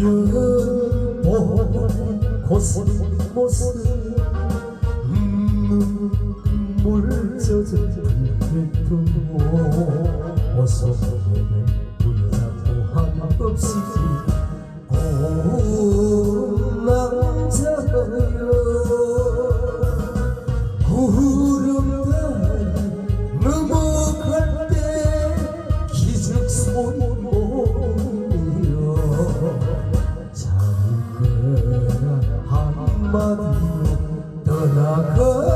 기억은 코스모스 음, 물 젖은 햇빛도 বাঁধি তোলা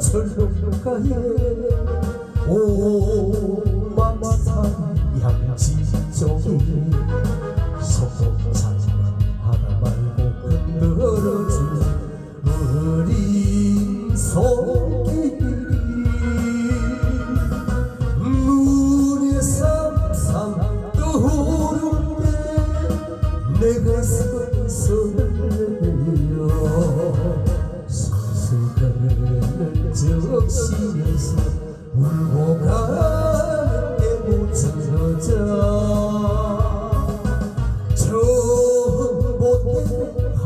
철로가에 오만산 양지 쪽에 소자 하나 말고 흔들어준 어린 손길이 눈에 삼삼 떠오를 때 내가 설설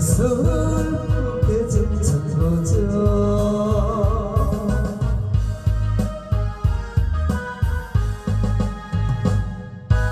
Soul.